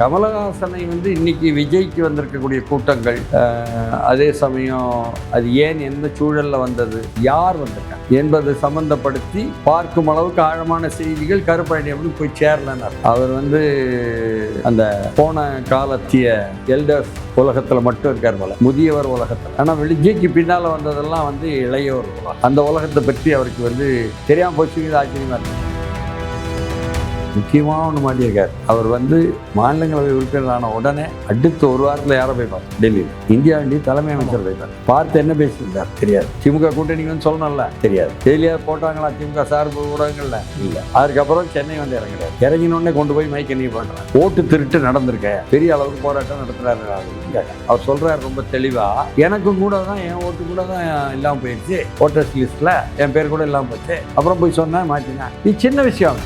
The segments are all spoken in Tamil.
கமலஹாசனை வந்து இன்னைக்கு விஜய்க்கு வந்திருக்கக்கூடிய கூட்டங்கள் அதே சமயம் அது ஏன் எந்த சூழல்ல வந்தது யார் வந்திருக்காங்க என்பதை சம்பந்தப்படுத்தி பார்க்கும் அளவுக்கு ஆழமான செய்திகள் கருப்பழனி போய் சேரலன்னு அவர் வந்து அந்த போன காலத்திய எல்டர்ஸ் உலகத்துல மட்டும் இருக்கார் போல முதியவர் உலகத்துல. ஆனா விஜய்க்கு பின்னால வந்ததெல்லாம் வந்து இளையவர் அந்த உலகத்தை பற்றி அவருக்கு வந்து தெரியாம போச்சுங்கிறது ஆச்சரியமா இருக்கு. முக்கியமான ஒன்று மாட்டியிருக்கார் அவர் வந்து மாநிலங்களவை உறுப்பினரான உடனே அடுத்த ஒரு வாரத்தில் யாரை போய்ப்பார்? டெல்லியில். இந்தியாவின் தலைமை அமைச்சர் போய்ப்பார். பார்த்து என்ன பேசியிருந்தார்? தெரியாது. திமுக கூட்டணி வந்து சொல்லணும்ல? தெரியாது. டெய்லியாக போட்டாங்களா? திமுக சார்பு ஊடகங்கள்ல? இல்லை. அதுக்கப்புறம் சென்னை வந்து இறங்குறாரு. இறங்கினோடனே கொண்டு போய் மைக்க நீ பண்ணுறேன் ஓட்டு திருட்டு நடந்திருக்க. பெரிய அளவுக்கு போராட்டம் நடத்துறாரு அவர். சொல்றாரு ரொம்ப தெளிவா எனக்கும் கூட தான் என் ஓட்டு கூட தான் இல்லாமல் போயிடுச்சு. ஓட்டர்ஸ் லிஸ்ட்ல என் பேர் கூட இல்லாமல் போச்சு. அப்புறம் போய் சொன்னேன் மாற்றினேன் இது சின்ன விஷயம்.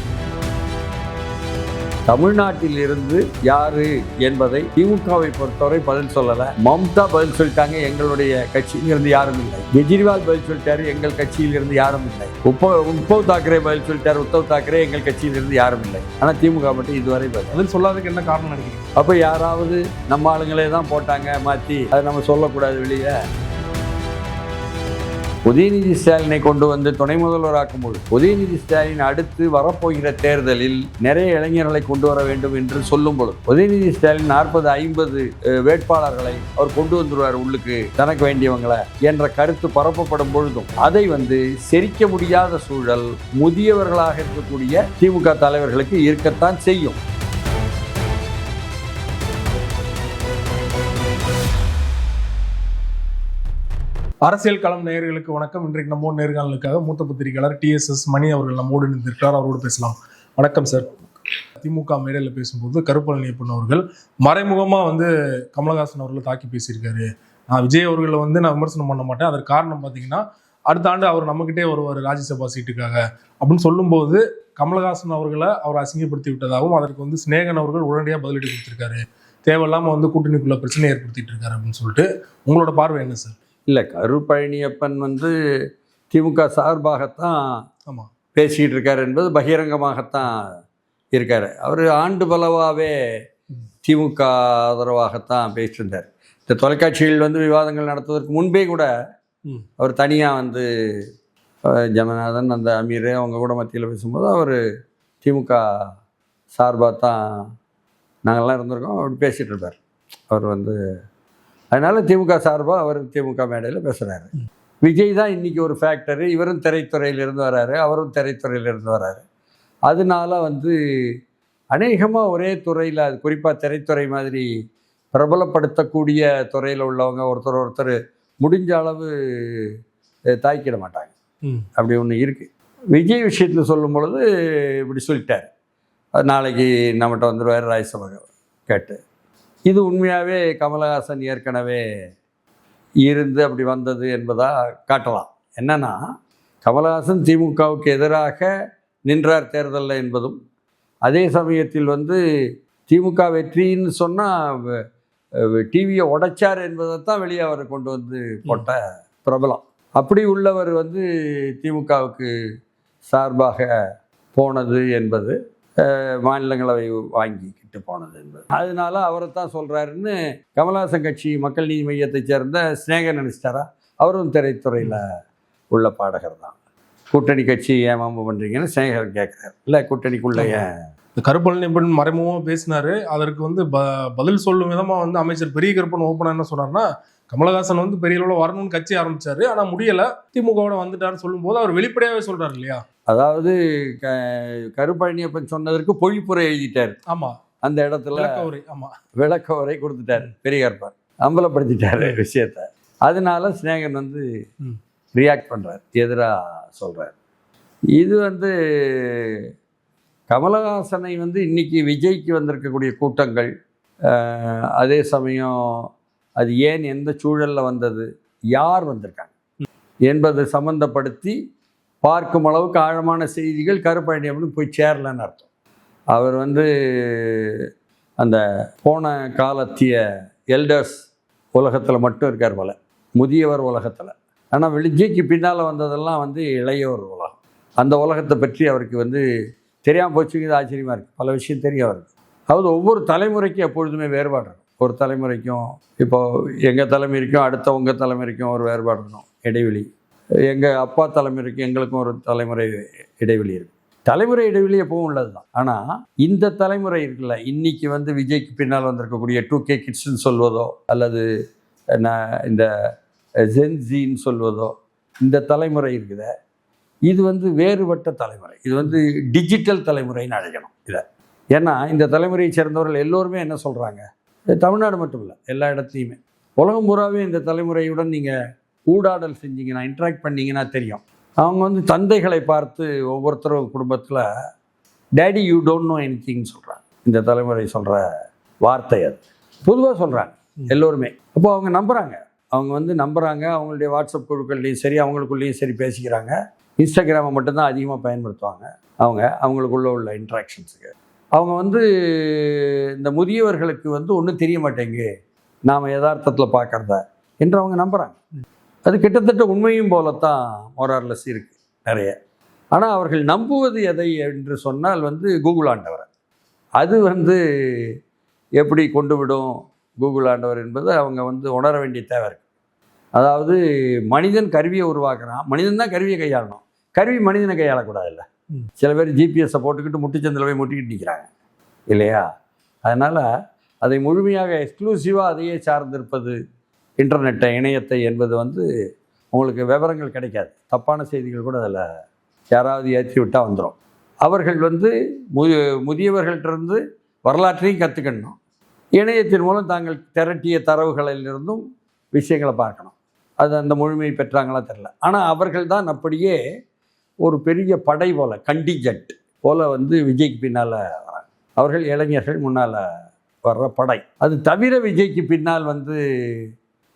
தமிழ்நாட்டில் இருந்து யாரு என்பதை திமுகவை பொறுத்தவரை பதில் சொல்லல. மம்தா பதில் சொல்லிட்டாங்க எங்களுடைய கட்சியில் இருந்து யாரும் இல்லை. கெஜ்ரிவால் பதில் சொல்லிட்டாரு எங்கள் கட்சியில் இருந்து யாரும் இல்லை. உப்ப உத்தவ் தாக்கரே பதில் சொல்லிட்டாரு உத்தவ் தாக்கரே எங்கள் கட்சியில் இருந்து யாரும் இல்லை. ஆனா திமுக மட்டும் இதுவரை பதில் பதில் சொல்லாததுக்கு என்ன காரணம் நினைக்கிறீங்க? அப்ப யாராவது நம்ம ஆளுங்களே தான் போட்டாங்க மாத்தி. அதை நம்ம சொல்லக்கூடாது வெளியே. உதயநிதி ஸ்டாலினை கொண்டு வந்து துணை முதல்வராக்கும் பொழுது உதயநிதி ஸ்டாலின் அடுத்து வரப்போகிற தேர்தலில் நிறைய இளைஞர்களை கொண்டு வர வேண்டும் என்று சொல்லும் பொழுது உதயநிதி ஸ்டாலின் நாற்பது ஐம்பது வேட்பாளர்களை அவர் கொண்டு வந்துருவார் உள்ளுக்கு தனக்கு வேண்டியவங்களை என்ற கருத்து பரப்பப்படும் பொழுதும் அதை வந்து செரிக்க முடியாத சூழல் முதியவர்களாக இருக்கக்கூடிய திமுக தலைவர்களுக்கு இருக்கத்தான் செய்யும். அரசியல் களம் நேயர்களுக்கு வணக்கம். இன்றைக்கு நம்ம நேர்காணலுக்காக மூத்த பத்திரிகையாளர் டிஎஸ்எஸ் மணி அவர்கள் நம்மோடு இணைந்திருக்கிறார். அவரோடு பேசலாம். வணக்கம் சார். திமுக மேடையில் பேசும்போது கருப்பழனி அவர்கள் மறைமுகமாக வந்து கமலஹாசன் அவர்களை தாக்கி பேசியிருக்காரு. நான் விஜய் அவர்களை வந்து நான் விமர்சனம் பண்ண மாட்டேன். அதற்கு காரணம் பார்த்தீங்கன்னா அடுத்த ஆண்டு அவர் நம்மகிட்டே வருவார் ராஜ்யசபா சீட்டுக்காக. அப்படின்னு சொல்லும்போது கமலஹாசன் அவர்களை அவர் அசிங்கப்படுத்தி விட்டதாகவும் அதற்கு வந்து சிநேகன் அவர்கள் உடனடியாக பதிலடி கொடுத்திருக்காரு. தேவையில்லாம வந்து கூட்டணிக்குள்ள பிரச்சனை ஏற்படுத்திட்டு இருக்காரு அப்படின்னு சொல்லிட்டு உங்களோட பார்வை என்ன சார்? இல்லை கருப்பழனியப்பன் வந்து திமுக சார்பாகத்தான் ஆமா. பேசிக்கிட்டு இருக்காரு என்பது பகிரங்கமாகத்தான் இருக்காரு. அவர் ஆண்டு பலவாகவே திமுக ஆதரவாகத்தான் பேசிட்டு இருந்தார் இந்த தொலைக்காட்சியில் வந்து விவாதங்கள் நடத்துவதற்கு முன்பே கூட. அவர் தனியாக வந்து அஹ், ஜெகநாதன் அந்த அமீர் அவங்க கூட மத்தியில் பேசும்போது அவர் திமுக சார்பாக தான் நாங்கள்லாம் இருந்திருக்கோம் அப்படி பேசிகிட்டு இருப்பார். அவர் வந்து அதனால திமுக சார்பாக அவர் திமுக மேடையில் பேசுகிறாரு விஜய் தான் இன்னைக்கு ஒரு ஃபேக்டரு இவரும் திரைத்துறையிலிருந்து வராரு. அவரும் திரைத்துறையிலிருந்து வராரு. அதனால வந்து அநேகமாக ஒரே துறையில் அது குறிப்பாக திரைத்துறை மாதிரி பிரபலப்படுத்தக்கூடிய துறையில் உள்ளவங்க ஒருத்தர் ஒருத்தர் முடிஞ்ச அளவு தாய்க்கிட மாட்டாங்க. அப்படி ஒன்று இருக்குது விஜய் விஷயத்தில் சொல்லும் பொழுது இப்படி சொல்லிட்டார். நாளைக்கு நம்மகிட்ட வந்துடுவார் ராஜ்யசபா கேட்டு. இது உண்மையாகவே கமலஹாசன் ஏற்கனவே இருந்து அப்படி வந்தது என்பதாக காட்டலாம். என்னென்னா கமலஹாசன் திமுகவுக்கு எதிராக நின்றார் தேர்தலில் என்பதும் அதே சமயத்தில் வந்து திமுக வெற்றின்னு சொன்னால் டிவியை உடைச்சார் என்பதை தான் வெளியே அவர் கொண்டு வந்து போட்ட பிரபலம். அப்படி உள்ளவர் வந்து திமுகவுக்கு சார்பாக போனது என்பது மாநிலங்களவை வாங்கி வாங்கிக்கிட்டு போனது என்பது. அதனால அவரை தான் சொல்கிறாருன்னு கமலஹாசன் கட்சி மக்கள் நீதி மையத்தைச் சேர்ந்த சிநேகன் நினைச்சிட்டாரா அவரும் திரைத்துறையில் உள்ள பாடகர் தான். கூட்டணி கட்சி ஏன் வம்பு பண்ணுறீங்கன்னு சிநேகர் கேட்குறாரு இல்லை கூட்டணிக்குள்ள ஏன்? இந்த கருப்பழனியப்பன் மறைமுகமா பேசினாரு. அதற்கு வந்து ப பதில் சொல்லும் விதமா வந்து அமைச்சர் பெரிய கருப்பன் ஓப்பனா என்ன சொன்னார்னா கமலஹாசன் வந்து பெரிய அளவுல வரணும்னு கட்சி ஆரம்பிச்சாரு. ஆனா முடியல. திமுகவோட வந்துட்டாருன்னு சொல்லும்போது அவர் வெளிப்படையாவே சொல்றாரு இல்லையா? அதாவது க கருப்பழனியப்பன் சொன்னதற்கு பொழிப்புரை எழுதிட்டார். ஆமா. அந்த இடத்துல விளக்க உரை கொடுத்துட்டாரு பெரியார்பார் அம்பலப்படுத்திட்டாரு விஷயத்த. அதனால சிநேகன் வந்து. ரியாக்ட் பண்ணுறார் எதிராக சொல்கிறார் இது வந்து கமலஹாசனை வந்து இன்னைக்கு விஜய்க்கு வந்திருக்கக்கூடிய கூட்டங்கள் அதே சமயம் அது ஏன் எந்த சூழலில் வந்தது யார் வந்திருக்காங்க என்பது சம்பந்தப்படுத்தி பார்க்கும் அளவுக்கு ஆழமான செய்திகள் அப்படின்னு போய் சேரலன்னு அர்த்தம். அவர் வந்து அந்த போன காலத்திய எல்டர்ஸ் உலகத்தில் மட்டும் இருக்கார் போல. முதியவர் உலகத்தில். ஆனால் விழிஜிக்கு பின்னால் வந்ததெல்லாம் வந்து இளையவர் உலகம். அந்த உலகத்தை பற்றி அவருக்கு வந்து தெரியாமல் போச்சுங்கிறது ஆச்சரியமாக இருக்குது பல விஷயம் தெரியும் அவருக்கு அதாவது ஒவ்வொரு தலைமுறைக்கும் எப்பொழுதுமே வேறுபாடு இருக்கும். ஒரு தலைமுறைக்கும் இப்போ எங்கள் தலைமுறைக்கும் அடுத்த உங்கள் தலைமுறைக்கும் ஒரு வேறுபாடு இருக்கும் இடைவெளி. எங்கள் அப்பா தலைமுறைக்கும் எங்களுக்கும் ஒரு தலைமுறை இடைவெளி இருக்கும் தலைமுறை இடைவெளி போக உள்ளது தான் ஆனால் இந்த தலைமுறை இருக்குல்ல இன்னைக்கு வந்து விஜய்க்கு பின்னால் வந்திருக்கக்கூடிய டூ கே கிட்ஸ்ன்னு சொல்வதோ அல்லது நான் இந்த ஜென்ஜின்னு சொல்வதோ இந்த தலைமுறை இருக்குது. இது வந்து வேறுபட்ட தலைமுறை. இது வந்து டிஜிட்டல் தலைமுறைன்னு அழைக்கணும் இதை. ஏன்னா இந்த தலைமுறையை சேர்ந்தவர்கள் எல்லோருமே என்ன சொல்கிறாங்க தமிழ்நாடு மட்டும் இல்லை எல்லா இடத்துலையுமே. உலகம் பூராவே இந்த தலைமுறையுடன் நீங்கள் ஊடாடல் செஞ்சீங்கன்னா இன்ட்ராக்ட் பண்ணீங்கன்னா தெரியும். அவங்க வந்து தந்தைகளை பார்த்து ஒவ்வொருத்தரும் குடும்பத்தில் டேடி யூ டோன்ட் நோ எனிதிங்னு சொல்கிறாங்க இந்த தலைமுறை சொல்கிற வார்த்தை அது. பொதுவாக சொல்கிறாங்க எல்லோருமே. அப்போ அவங்க நம்புகிறாங்க அவங்க வந்து நம்புகிறாங்க அவங்களுடைய வாட்ஸ்அப் குழுக்கள்லையும் சரி அவங்களுக்குள்ளேயும் சரி பேசிக்கிறாங்க. இன்ஸ்டாகிராமை மட்டும்தான் அதிகமாக பயன்படுத்துவாங்க. அவங்க அவங்களுக்குள்ள உள்ள இன்ட்ராக்ஷன்ஸுக்கு அவங்க வந்து இந்த முதியவர்களுக்கு வந்து ஒன்றும் தெரிய மாட்டேங்கு நாம் யதார்த்தத்தில் பார்க்குறத என்று அவங்க நம்புகிறாங்க அது கிட்டத்தட்ட உண்மையும் போலத்தான் மொரார்லஸ் இருக்குது நிறைய. ஆனால் அவர்கள் நம்புவது எதை என்று சொன்னால் வந்து கூகுள் ஆண்டவரை. அது வந்து எப்படி கொண்டு விடும் கூகுள் ஆண்டவர் என்பது அவங்க வந்து உணர வேண்டிய தேவை இருக்கு. அதாவது மனிதன் கருவியை உருவாக்குறான். மனிதன் தான் கருவியை கையாளணும். கருவி மனிதனை கையாளக்கூடாதுல்ல. சில பேர் ஜிபிஎஸ்ஸை போட்டுக்கிட்டு முட்டுச்சந்தில் போய் முட்டிக்கிட்டு நிற்கிறாங்க இல்லையா? அதனால் அதை முழுமையாக எக்ஸ்க்ளூசிவாக அதையே சார்ந்திருப்பது இன்டர்நெட்டை இணையத்தை என்பது வந்து உங்களுக்கு விவரங்கள் கிடைக்காது. தப்பான செய்திகள் கூட அதில் யாராவது ஏற்றி விட்டால் வந்துடும் அவர்கள் வந்து மு முதியவர்கள்ட்டிருந்து வரலாற்றையும் கற்றுக்கணும் இணையத்தின் மூலம் தாங்கள் திரட்டிய தரவுகளிலிருந்தும் விஷயங்களை பார்க்கணும். அது அந்த முழுமையை பெற்றாங்களா தெரில ஆனால் அவர்கள் தான் அப்படியே ஒரு பெரிய படை போல் கண்டிஜென்ட் போல் வந்து விஜய்க்கு பின்னால் வராங்க. அவர்கள் இளைஞர்கள் முன்னால் வர்ற படை. அது தவிர விஜய்க்கு பின்னால் வந்து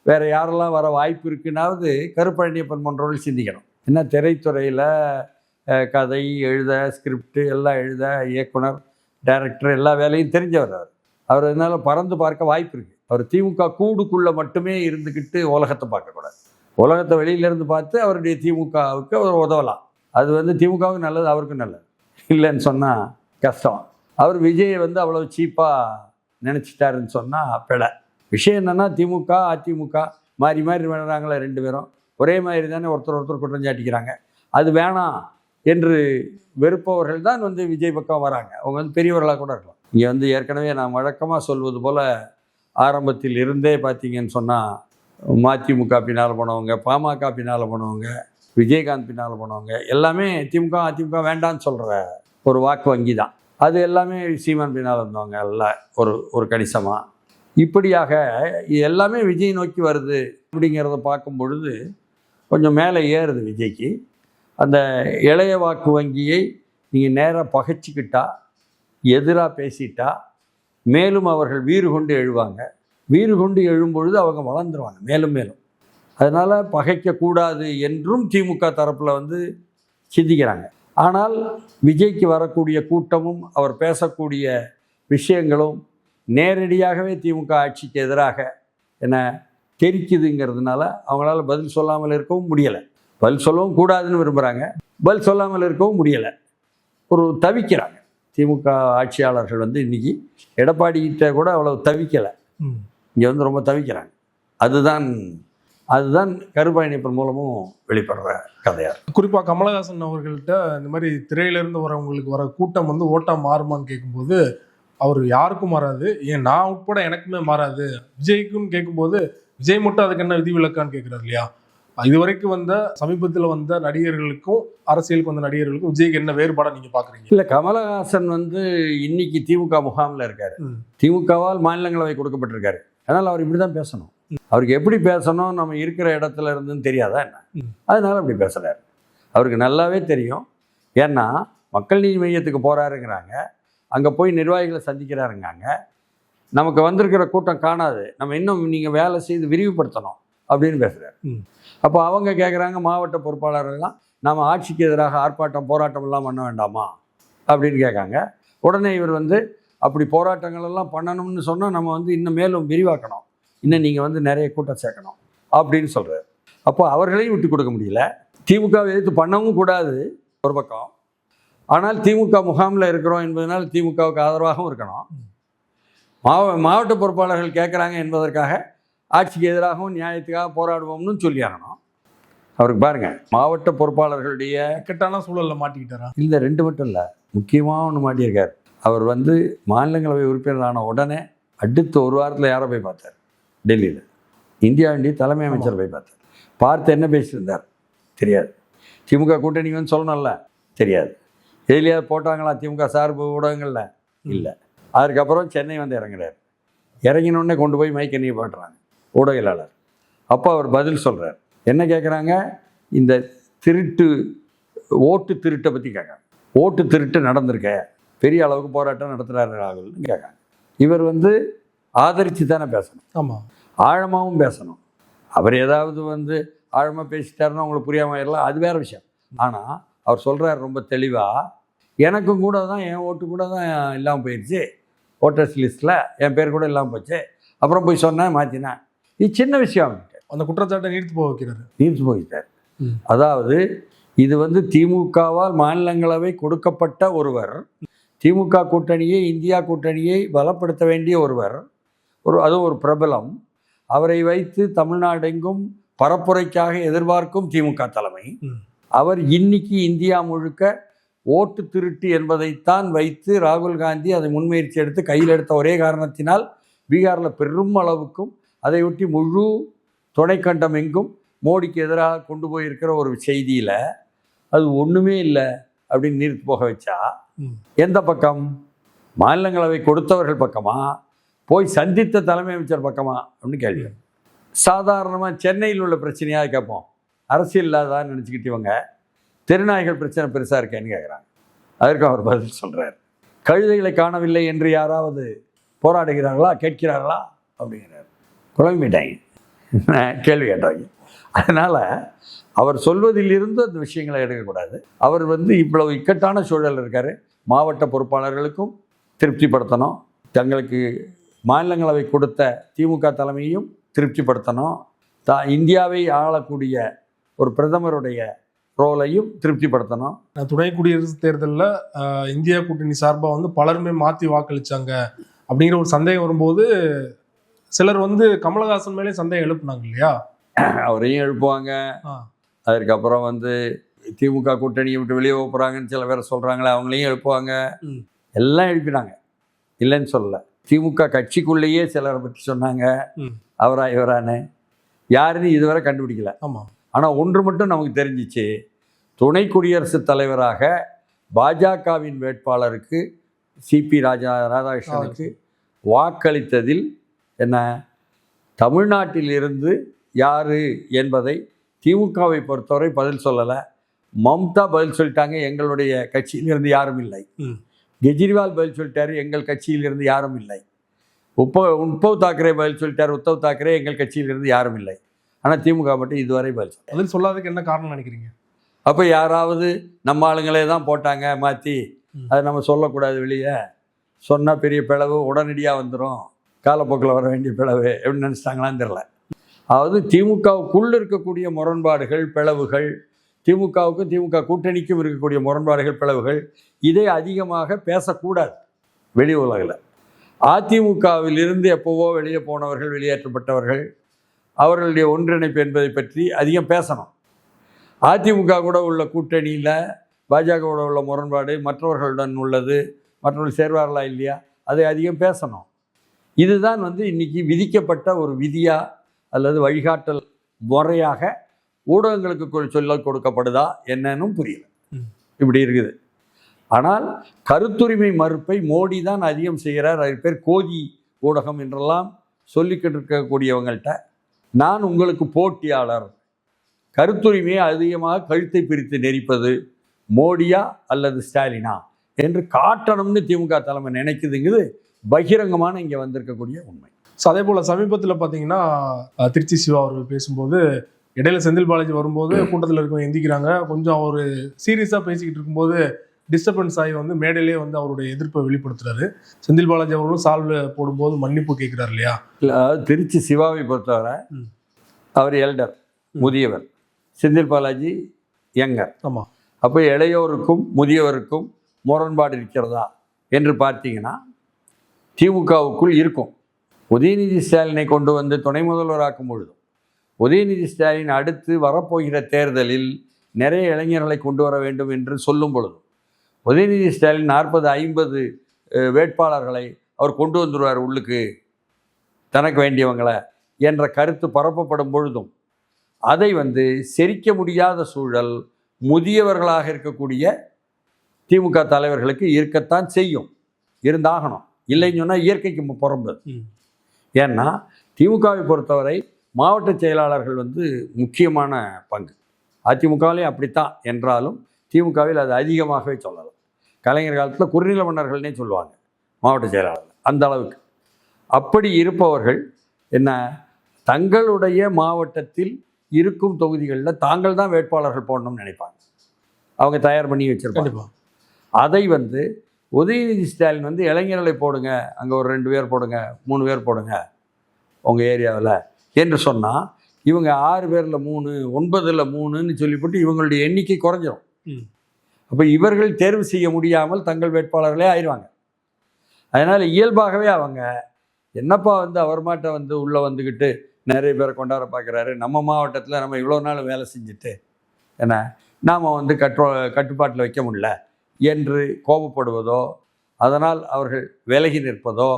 வேறு யாரெல்லாம் வர வாய்ப்பு இருக்குன்னாவது கருப்பழனியப்பன் போன்றவர்கள் சிந்திக்கணும். என்ன திரைத்துறையில் கதை எழுத ஸ்கிரிப்டு எல்லாம் எழுத இயக்குனர் டைரக்டர் எல்லா வேலையும் தெரிஞ்சவர் அவர். அவர் அதனால் பறந்து பார்க்க வாய்ப்பு இருக்குது அவர் திமுக கூடுக்குள்ளே மட்டுமே இருந்துக்கிட்டு உலகத்தை பார்க்கக்கூடாது உலகத்தை வெளியிலேருந்து பார்த்து அவருடைய திமுகவுக்கு அவர் உதவலாம். அது வந்து திமுகவுக்கு நல்லது அவருக்கும் நல்லது. இல்லைன்னு சொன்னால் கஷ்டம். அவர் விஜயை வந்து அவ்வளோ சீப்பாக நினச்சிட்டாருன்னு சொன்னால் பிழை. விஷயம் என்னென்னா திமுக அதிமுக மாறி மாறி வர்றாங்களே ரெண்டு பேரும். ஒரே மாதிரி தானே ஒருத்தர் ஒருத்தர் குற்றம் சாட்டிக்கிறாங்க. அது வேணாம் என்று வெறுப்பவர்கள் தான் வந்து விஜய் பக்கம் வராங்க. அவங்க வந்து பெரியவர்களாக கூட இருக்கலாம். இங்கே வந்து ஏற்கனவே நான் வழக்கமாக சொல்வது போல் ஆரம்பத்தில் இருந்தே பார்த்தீங்கன்னு சொன்னால் மதிமுக பின்னால் போனவங்க பாமக பின்னால் போனவங்க விஜயகாந்த் பின்னால் போனவங்க எல்லாமே திமுக அதிமுக வேண்டான்னு சொல்கிற ஒரு வாக்கு வங்கி தான் அது எல்லாமே சீமான் பின்னால் இருந்தவங்க எல்லாம் ஒரு ஒரு கணிசமாக இப்படியாக இது எல்லாமே விஜய் நோக்கி வருது அப்படிங்கிறத பார்க்கும் பொழுது கொஞ்சம் மேலே ஏறுது விஜய்க்கு. அந்த இளைய வாக்கு வங்கியை நீங்கள் நேராக பகைச்சிக்கிட்டா எதிராக பேசிட்டா மேலும் அவர்கள் வீறு கொண்டு எழுவாங்க. வீறு கொண்டு எழும்பொழுது அவங்க வளர்ந்துருவாங்க மேலும் மேலும். அதனால் பகைக்கக்கூடாது என்றும் திமுக தரப்பில் வந்து சிந்திக்கிறாங்க. ஆனால் விஜய்க்கு வரக்கூடிய கூட்டமும் அவர் பேசக்கூடிய விஷயங்களும் நேரடியாகவே திமுக ஆட்சிக்கு எதிராக என்ன தெரிக்குதுங்கிறதுனால அவங்களால பதில் சொல்லாமல் இருக்கவும் முடியலை. பதில் சொல்லவும் கூடாதுன்னு விரும்புகிறாங்க பதில் சொல்லாமல் இருக்கவும் முடியலை. ஒரு தவிக்கிறாங்க. திமுக ஆட்சியாளர்கள் வந்து இன்னைக்கு எடப்பாடிகிட்ட கூட அவ்வளவு தவிக்கலை. இங்கே வந்து ரொம்ப தவிக்கிறாங்க. அதுதான் அதுதான் கருப்பாயணிப்பன் மூலமும் வெளிப்படுற கதையா இருக்கு. குறிப்பா கமலஹாசன் அவர்கள்ட்ட இந்த மாதிரி திரையிலிருந்து வரவங்களுக்கு வர கூட்டம் வந்து ஓட்டா மாறுமான்னு கேட்கும்போது அவர் யாருக்கும் மாறாது. ஏன் நான் உட்பட எனக்குமே மாறாது. விஜய்க்குன்னு கேட்கும்போது விஜய் மட்டும் அதுக்கு என்ன விதிவிலக்கான்னு கேட்கிறாரு இல்லையா? இது வரைக்கும் வந்த சமீபத்தில் வந்த நடிகர்களுக்கும் அரசியலுக்கு வந்த நடிகர்களுக்கும் விஜய்க்கு என்ன வேறுபாடை நீங்க பாக்குறீங்க? இல்லை கமலஹாசன் வந்து இன்னைக்கு திமுக முகாமில் இருக்காரு. திமுகவால் மாநிலங்களவை கொடுக்கப்பட்டிருக்காரு. அதனால் அவர் இப்படி தான் பேசணும். அவருக்கு எப்படி பேசணும் நம்ம இருக்கிற இடத்துல இருந்துன்னு தெரியாதா என்ன. அதனால அப்படி பேசுகிறாரு அவருக்கு நல்லாவே தெரியும். ஏன்னா மக்கள் நீதி மையத்துக்கு போகிறாருங்கிறாங்க அங்கே போய் நிர்வாகிகளை சந்திக்கிறாருங்காங்க நமக்கு வந்திருக்கிற கூட்டம் காணாது. நம்ம இன்னும் நீங்கள் வேலை செய்து விரிவுபடுத்தணும் அப்படின்னு பேசுகிறாரு. அப்போ அவங்க கேட்குறாங்க மாவட்ட பொறுப்பாளர்கள்லாம் நம்ம ஆட்சிக்கு எதிராக ஆர்ப்பாட்டம் போராட்டம் எல்லாம் பண்ண வேண்டாமா? அப்படின்னு கேட்காங்க உடனே இவர் வந்து அப்படி போராட்டங்கள் எல்லாம் பண்ணணும்னு சொன்னால் நம்ம வந்து இன்னும் மேலும் விரிவாக்கணும். இன்னும் நீங்கள் வந்து நிறைய கூட்டம் சேர்க்கணும். அப்படின்னு சொல்கிறார் அப்போ அவர்களையும் விட்டு கொடுக்க முடியல. திமுகவை எதிர்த்து பண்ணவும் கூடாது. ஒரு பக்கம். ஆனால் திமுக முகாமில் இருக்கிறோம் என்பதனால் திமுகவுக்கு ஆதரவாகவும் இருக்கணும். மாவ மாவட்ட பொறுப்பாளர்கள் கேட்குறாங்க என்பதற்காக ஆட்சிக்கு எதிராகவும் நியாயத்துக்காக போராடுவோம்னு சொல்லி ஆகணும் அவருக்கு பாருங்கள் மாவட்ட பொறுப்பாளர்களுடைய இக்கட்டான சூழல்ல மாட்டிக்கிட்டாரா? இந்த ரெண்டு மட்டும் இல்லை. முக்கியமாக ஒன்று மாட்டியிருக்கார். அவர் வந்து மாநிலங்களவை உறுப்பினரான உடனே அடுத்த ஒரு வாரத்தில் யாரை போய் பார்த்தார் டெல்லியில். இந்தியாவுடைய தலைமை அமைச்சர் போய் பார்த்தார். பார்த்து என்ன பேசியிருந்தார்? தெரியாது. திமுக கூட்டணி வந்து சொல்லணும்ல? தெரியாது. எதுலையாவது போட்டாங்களா திமுக சார்பு ஊடகங்களில்? இல்லை. அதுக்கப்புறம் சென்னை வந்து இறங்குறார். இறங்கினோடனே கொண்டு போய் மைக்க நீ பாட்டுறாங்க ஊடகவியலாளர். அப்போ அவர் பதில் சொல்கிறார் என்ன கேட்குறாங்க இந்த திருட்டு ஓட்டு திருட்டை பற்றி கேட்குறாங்க ஓட்டு திருட்டு நடந்திருக்க. பெரிய அளவுக்கு போராட்டம் நடத்துகிறாரு ராகுல்னு கேட்காங்க இவர் வந்து ஆதரித்து தானே பேசணும். ஆமா. ஆழமாகவும் பேசணும். அவர் ஏதாவது வந்து ஆழமாக பேசிட்டாருன்னா உங்களுக்கு புரியாமல் ஆயிடலாம் அது வேற விஷயம். ஆனால் அவர் சொல்கிறார் ரொம்ப தெளிவாக எனக்கும் கூட தான் என் ஓட்டு கூட தான் இல்லாமல் போயிடுச்சு ஓட்டர்ஸ் லிஸ்ட்டில் என் பேர் கூட இல்லாமல் போச்சு. அப்புறம் போய் சொன்னேன் மாற்றினேன் இது சின்ன விஷயம் அந்த குற்றச்சாட்டை நீர்த்து போக வைக்கிறாரு. தீர்த்து போயிட்டார் ம். அதாவது இது வந்து திமுகவால் மாநிலங்களவை கொடுக்கப்பட்ட ஒருவர் திமுக கூட்டணியை இந்தியா கூட்டணியை பலப்படுத்த வேண்டிய ஒருவர் ஒரு அதுவும் ஒரு பிரபலம் அவரை வைத்து தமிழ்நாடெங்கும் பரப்புரைக்காக எதிர்பார்க்கும் திமுக தலைமை. அவர் இன்னைக்கு இந்தியா முழுக்க ஓட்டு திருட்டு என்பதைத்தான் வைத்து ராகுல் காந்தி அதை முன்முயற்சி எடுத்து கையில் எடுத்த ஒரே காரணத்தினால் பீகாரில் பெரும் அளவுக்கும் அதை ஒட்டி முழு துணைக்கண்டம் எங்கும் மோடிக்கு எதிராக கொண்டு போயிருக்கிற ஒரு செய்தியில் அது ஒன்றுமே இல்லை அப்படின்னு நிறுத்தி போக வச்சா. எந்த பக்கம்? மாநிலங்களவை கொடுத்தவர்கள் பக்கமா? போய் சந்தித்த தலைமை அமைச்சர் பக்கமா? அப்படின்னு கேள்வி. சாதாரணமாக சென்னையில் உள்ள பிரச்சனையாக கேட்போம். அரசியல் இல்லாதான்னு நினச்சிக்கிட்டு இவங்க. தெருநாய்கள் பிரச்சனை பெருசாக இருக்கேன்னு கேட்குறாங்க அதற்கு அவர் பதில் சொல்கிறார் கழுதைகளை காணவில்லை என்று யாராவது போராடுகிறார்களா கேட்கிறார்களா? அப்படிங்கிறார். குழம்பிட்டாங்க. கேள்வி கேட்டாங்க அதனால் அவர் சொல்வதிலிருந்து அந்த விஷயங்களை எடுக்கக்கூடாது. அவர் வந்து இவ்வளவு இக்கட்டான சூழல் இருக்கார். மாவட்ட பொறுப்பாளர்களுக்கும் திருப்திப்படுத்தணும். தங்களுக்கு மாநிலங்களவை கொடுத்த திமுக தலைமையும் திருப்திப்படுத்தணும். தா இந்தியாவை ஆளக்கூடிய ஒரு பிரதமருடைய ரோலையும் திருப்திப்படுத்தணும். துணை குடியரசு தேர்தலில் இந்தியா கூட்டணி சார்பாக வந்து பலருமே மாற்றி வாக்களிச்சாங்க அப்படிங்கிற ஒரு சந்தேகம் வரும்போது சிலர் வந்து கமலஹாசன் மேலே சந்தேகம் எழுப்புனாங்க இல்லையா? அவரையும் எழுப்புவாங்க. ஆ. அதற்கப்புறம் வந்து திமுக கூட்டணியை விட்டு வெளியே போகிறாங்கன்னு சில பேர் சொல்கிறாங்களே அவங்களையும் எழுப்புவாங்க. எல்லாம் எழுப்பினாங்க. இல்லைன்னு சொல்லல. திமுக கட்சிக்குள்ளேயே சிலரை பற்றி சொன்னாங்க. அவரா இவரான்னு. யாருன்னு இதுவரை கண்டுபிடிக்கல. ஆமா. ஆனால் ஒன்று மட்டும் நமக்கு தெரிஞ்சிச்சு. துணை குடியரசுத் தலைவராக பாஜகவின் வேட்பாளருக்கு சிபி ராஜா ராதாகிருஷ்ணனுக்கு வாக்களித்ததில் என்ன? தமிழ்நாட்டில் இருந்து யார் என்பதை திமுகவை பொறுத்தவரை பதில் சொல்லலை. மம்தா பதில் சொல்லிட்டாங்க எங்களுடைய கட்சியிலிருந்து யாரும் இல்லை. கெஜ்ரிவால் பதில் சொல்லிட்டாரு எங்கள் கட்சியிலிருந்து யாரும் இல்லை. உப்ப உத்தவ் தாக்கரே பதில் சொல்லிட்டார் உத்தவ் தாக்கரே எங்கள் கட்சியிலிருந்து யாரும் இல்லை. ஆனால் திமுக மட்டும் இதுவரை பதில். பதில் சொல்லாததுக்கு என்ன காரணம் நினைக்கிறீங்க? அப்போ யாராவது நம்ம ஆளுங்களே தான் போட்டாங்க மாற்றி. அதை நம்ம சொல்லக்கூடாது வெளியே. சொன்னால் பெரிய பிளவு உடனடியாக வந்துடும் காலப்போக்கில் வர வேண்டிய பிளவு எப்படின்னு நினச்சிட்டாங்களான்னு தெரில அதாவது திமுகவுக்குள்ள இருக்கக்கூடிய முரண்பாடுகள் பிளவுகள் திமுகவுக்கும் திமுக கூட்டணிக்கும் இருக்கக்கூடிய முரண்பாடுகள் பிளவுகள் இதை அதிகமாக பேசக்கூடாது வெளி உலகில். அதிமுகவிலிருந்து எப்போவோ வெளியே போனவர்கள் வெளியேற்றப்பட்டவர்கள் அவர்களுடைய ஒன்றிணைப்பு என்பதை பற்றி அதிகம் பேசணும். அதிமுக கூட உள்ள கூட்டணியில் பாஜகவோட உள்ள முரண்பாடு மற்றவர்களுடன் உள்ளது. மற்றவர்கள் சேர்வார்களா இல்லையா? அதை அதிகம் பேசணும். இதுதான் வந்து இன்னைக்கு விதிக்கப்பட்ட ஒரு விதியா அல்லது வழிகாட்டல் முறையாக ஊடகங்களுக்கு சொல்ல கொடுக்கப்படுதா என்னன்னும் புரியல. இப்படி இருக்குது. ஆனால் கருத்துரிமை மறுப்பை மோடி தான் அதிகம் செய்கிறார். அது பேர் கோதி ஊடகம் என்றெல்லாம் சொல்லிக்கிட்டு இருக்கக்கூடியவங்கள்ட்ட நான் உங்களுக்கு போட்டியாளர் கருத்துரிமையை அதிகமாக கழுத்தை பிரித்து நெரிப்பது மோடியா அல்லது ஸ்டாலினா என்று காட்டணும்னு திமுக தலைமை நினைக்குதுங்கிறது பகிரங்கமான இங்கே வந்திருக்கக்கூடிய உண்மை. ஸோ அதே போல் சமீபத்தில் பார்த்தீங்கன்னா திருச்சி சிவா அவர்கள் பேசும்போது இடையில செந்தில் பாலாஜி வரும்போது கூட்டத்தில் இருக்கவங்க எந்திக்கிறாங்க. கொஞ்சம் அவர் சீரியஸாக பேசிக்கிட்டு இருக்கும்போது டிஸ்டர்பன்ஸ் ஆகி வந்து மேடையிலே வந்து அவருடைய எதிர்ப்பை வெளிப்படுத்துறாரு. செந்தில் பாலாஜி அவர்களும் சால்வ் போடும்போது மன்னிப்பு கேட்கிறாரு இல்லையா? இல்ல, திருச்சி சிவாவை பொறுத்தவரை. அவர் எல்டர் முதியவர். செந்தில் பாலாஜி யங்கர் ஆமா. அப்போ இளையோருக்கும் முதியவருக்கும் முரண்பாடு இருக்கிறதா என்று பார்த்தீங்கன்னா திமுகவுக்குள் இருக்கும். உதயநிதி ஸ்டாலினை கொண்டு வந்து துணை முதல்வராக்கும் பொழுதும் உதயநிதி ஸ்டாலின் அடுத்து வரப்போகிற தேர்தலில் நிறைய இளைஞர்களை கொண்டு வர வேண்டும் என்று சொல்லும் பொழுதும் உதயநிதி ஸ்டாலின் நாற்பது ஐம்பது வேட்பாளர்களை அவர் கொண்டு வந்துடுவார் உள்ளுக்கு. தனக்கு வேண்டியவங்களை என்ற கருத்து பரப்பப்படும் பொழுதும் அதை வந்து செரிக்க முடியாத சூழல் முதியவர்களாக இருக்கக்கூடிய திமுக தலைவர்களுக்கு இருக்கத்தான் செய்யும். இருந்தாகணும். இல்லைன்னு சொன்னால் இயற்கைக்கு புறம்பு. ஏன்னா திமுகவை பொறுத்தவரை மாவட்ட செயலாளர்கள் வந்து முக்கியமான பங்கு. அதிமுகவிலையும் அப்படித்தான் என்றாலும் திமுகவில் அது அதிகமாகவே சொல்லலாம். கலைஞர் காலத்தில் குறுநில மன்னர்கள்னே சொல்லுவாங்க மாவட்ட செயலாளர் அந்த அளவுக்கு. அப்படி இருப்பவர்கள் என்ன தங்களுடைய மாவட்டத்தில் இருக்கும் தொகுதிகளில் தாங்கள் தான் வேட்பாளர்கள் போடணும்னு நினைப்பாங்க. அவங்க தயார் பண்ணி வச்சிருப்பாங்க. அதை வந்து உதயநிதி ஸ்டாலின் வந்து இளைஞர்களை போடுங்க அங்கே ஒரு ரெண்டு பேர் போடுங்க மூணு பேர் போடுங்க உங்கள் ஏரியாவில் என்று சொன்னால் இவங்க ஆறு பேரில் மூணு ஒன்பதில் மூணுன்னு சொல்லிவிட்டு இவங்களுடைய எண்ணிக்கை குறைஞ்சிரும். அப்போ இவர்கள் தேர்வு செய்ய முடியாமல் தங்கள் வேட்பாளர்களே ஆயிடுவாங்க அதனால் இயல்பாகவே அவங்க என்னப்பா வந்து அவர் மாட்ட வந்து உள்ளே வந்துக்கிட்டு நிறைய பேரை கொண்டாட பார்க்குறாரு. நம்ம மாவட்டத்தில் நம்ம இவ்வளோ நாள் வேலை செஞ்சுட்டு என்ன நாம் வந்து கட்ரோ கட்டுப்பாட்டில் வைக்க முடியல. என்று கோபப்படுவதோ அதனால் அவர்கள் விலகி நிற்பதோ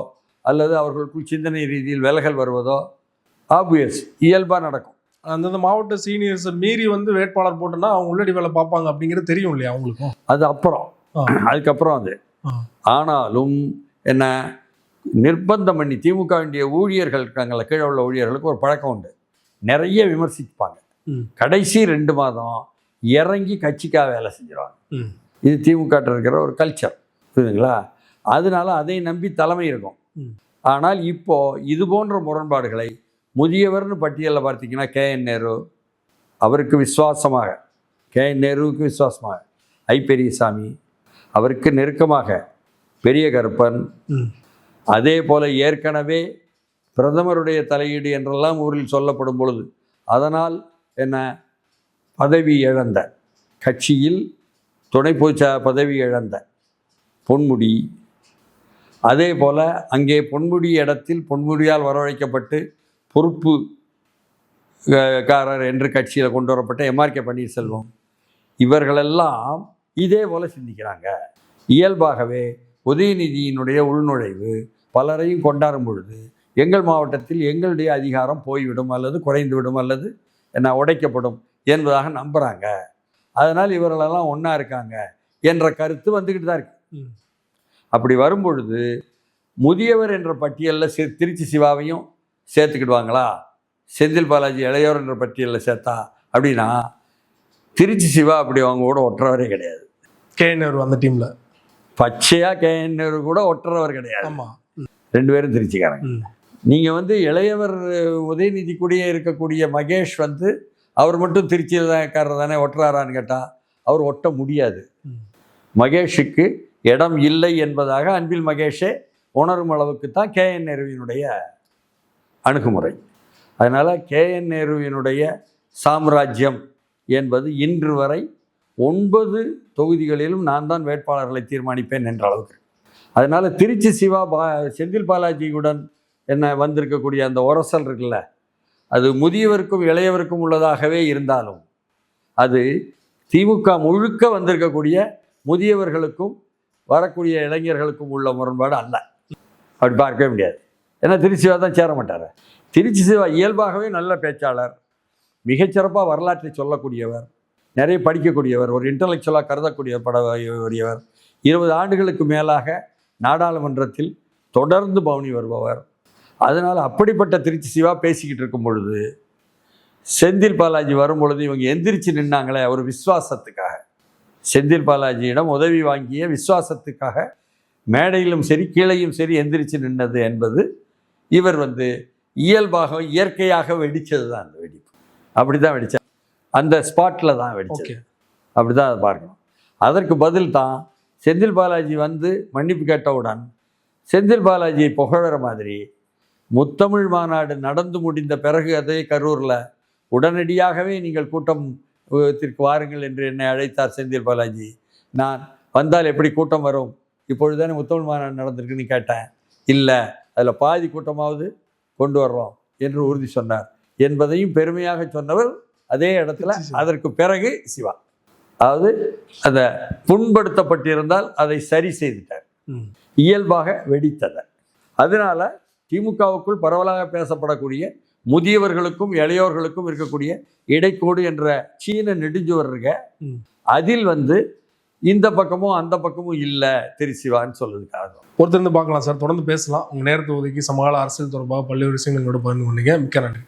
அல்லது அவர்களுக்குள் சிந்தனை ரீதியில் விலகல் வருவதோ ஆப்வியஸ் இயல்பாக நடக்கும். அந்தந்த மாவட்ட சீனியர்ஸ் மீறி வந்து வேட்பாளர் போட்டோன்னா அவங்க உள்ளடி வேலை பார்ப்பாங்க அப்படிங்கிறது தெரியும் இல்லையா அவங்களுக்கும்? அது அப்புறம். அதுக்கப்புறம் அது. ஆனாலும் என்ன நிர்பந்தம் பண்ணி திமுக வேண்டிய ஊழியர்கள் இருக்காங்கல்ல கீழே உள்ள ஊழியர்களுக்கு ஒரு பழக்கம் உண்டு நிறைய விமர்சிப்பாங்க. கடைசி ரெண்டு மாதம் இறங்கி கட்சிக்காக வேலை செஞ்சிருவாங்க. இது திமுக இருக்கிற ஒரு கல்ச்சர் புரியுதுங்களா அதனால அதை நம்பி தலைமை இருக்கும். ஆனால் இப்போ இது போன்ற முரண்பாடுகளை முதியவர்னு பட்டியலில் பார்த்தீங்கன்னா கே என் நேரு அவருக்கு விசுவாசமாக கே என் நேருவுக்கு விசுவாசமாக ஐ பெரியசாமி அவருக்கு நெருக்கமாக பெரிய கருப்பன். அதே போல ஏற்கனவே பிரதமருடைய தலையீடு என்றெல்லாம் ஊரில் சொல்லப்படும் பொழுது அதனால் என்ன பதவி இழந்த கட்சியில் துணை பூச்சா பதவி இழந்த பொன்முடி அதே போல் அங்கே பொன்முடி இடத்தில் பொன்முடியால் வரவழைக்கப்பட்டு பொறுப்பு காரர் என்று கட்சியில் கொண்டு வரப்பட்ட எம்ஆர்கே பன்னீர்செல்வம் இவர்களெல்லாம் இதே போல சிந்திக்கிறாங்க. இயல்பாகவே உதயநிதியினுடைய உள்நுழைவு பலரையும் கொண்டாடும் பொழுது எங்கள் மாவட்டத்தில் எங்களுடைய அதிகாரம் போய்விடும் அல்லது குறைந்துவிடும் அல்லது என்ன உடைக்கப்படும் என்பதாக நம்புகிறாங்க அதனால் இவர்களெல்லாம் ஒன்றா இருக்காங்க என்ற கருத்து வந்துக்கிட்டு தான் இருக்கு. அப்படி வரும்பொழுது முதியவர் என்ற பட்டியலில் சே திருச்சி சிவாவையும் சேர்த்துக்கிடுவாங்களா? செந்தில் பாலாஜி இளையோர் என்ற பட்டியலில் சேர்த்தா அப்படின்னா திருச்சி சிவா அப்படி அவங்க கூட ஒட்டுறவரே கிடையாது. கே நேரு அந்த டீம்ல. பச்சையாக கேன்னவர் கூட ஒட்டுறவர் கிடையாது. ஆமா. ரெண்டு பேரும் திருச்சிக்காரங்க. நீங்கள் வந்து இளையவர் உதயநிதி கூடயே இருக்கக்கூடிய மகேஷ் வந்து அவர் மட்டும் திருச்சியில் தான் இருக்காரு தானே ஒட்டுறாரான்னு கேட்டால் அவர் ஒட்ட முடியாது. மகேஷுக்கு இடம் இல்லை என்பதாக அன்பில் மகேஷே உணரும் அளவுக்கு தான் கே என் நேருவினுடைய அணுகுமுறை. அதனால் கே என் நேருவினுடைய சாம்ராஜ்யம் என்பது இன்று வரை ஒன்பது தொகுதிகளிலும் நான் தான் வேட்பாளர்களை தீர்மானிப்பேன் என்ற அளவுக்கு. அதனால் திருச்சி சிவா பா செந்தில் பாலாஜியுடன் என்ன வந்திருக்கக்கூடிய அந்த உரசல் இருக்குல்ல அது முதியவருக்கும் இளையவருக்கும் உள்ளதாகவே இருந்தாலும் அது திமுக முழுக்க வந்திருக்கக்கூடிய முதியவர்களுக்கும் வரக்கூடிய இளைஞர்களுக்கும் உள்ள முரண்பாடு அல்ல. அப்படி பார்க்கவே முடியாது. ஏன்னா திருச்சி சிவா தான் சேர மாட்டார். திருச்சி சிவா இயல்பாகவே நல்ல பேச்சாளர் மிகச்சிறப்பாக வரலாற்றை சொல்லக்கூடியவர் நிறைய படிக்கக்கூடியவர் ஒரு இன்டலெக்சுவலாக கருதக்கூடிய படக்கூடியவர் இருபது ஆண்டுகளுக்கு மேலாக நாடாளுமன்றத்தில் தொடர்ந்து பவனி வருபவர். அதனால் அப்படிப்பட்ட திருச்சி சிவா பேசிக்கிட்டு இருக்கும் பொழுது செந்தில் பாலாஜி வரும் பொழுது இவங்க எந்திரிச்சு நின்னாங்களே ஒரு விசுவாசத்துக்காக செந்தில் பாலாஜியிடம் உதவி வாங்கிய விசுவாசத்துக்காக மேடையிலும் சரி கீழையும் சரி எந்திரிச்சு நின்னது என்பது இவர் வந்து இயல்பாக இயற்கையாக வெடித்தது தான் அந்த வெடிப்பு. அப்படி தான் வெடித்தார் அந்த ஸ்பாட்டில் தான் வெடிச்சது. ஓகே அப்படி தான் அதை பார்க்கணும். அதற்கு பதில் தான் செந்தில் பாலாஜி வந்து மன்னிப்பு கேட்டவுடன் செந்தில் பாலாஜியை புகழற மாதிரி முத்தமிழ் மாநாடு நடந்து முடிந்த பிறகு அதே கரூரில் உடனடியாகவே நீங்கள் கூட்டம் அஹ், த்திற்கு வாருங்கள் என்று என்னை அழைத்தார் செந்தில் பாலாஜி. நான் வந்தால் எப்படி கூட்டம் வரும்? இப்பொழுதுதானே முத்தமிழ் மாநாடு நடந்திருக்குன்னு கேட்டேன். இல்லை அதில் பாதி கூட்டமாவது கொண்டு வர்றோம் என்று உறுதி சொன்னார். என்பதையும் பெருமையாக சொன்னவர் அதே இடத்துல. அதற்கு பிறகு சிவா. அதாவது அந்த புண்படுத்தப்பட்டிருந்தால் அதை சரி செய்துட்டார். இயல்பாக வெடித்ததை. அதனால திமுகவுக்குள் பரவலாக பேசப்படக்கூடிய முதியவர்களுக்கும் இளையோர்களுக்கும் இருக்கக்கூடிய இடைக்கோடு என்ற சீன நெடுஞ்சுவர் இருக்க ம். அதில் வந்து இந்த பக்கமும் அந்த பக்கமும் இல்லை திருச்சிவான்னு சொல்றதுக்காக பொறுத்திருந்து பார்க்கலாம் சார். தொடர்ந்து பேசலாம். உங்க நேரத்தை ஒதுக்கி சமகால அரசியல் தொடர்பாக பல்வேறு விஷயங்களோட பகிர்ந்து கொண்டீங்க. மிக்க நன்றி.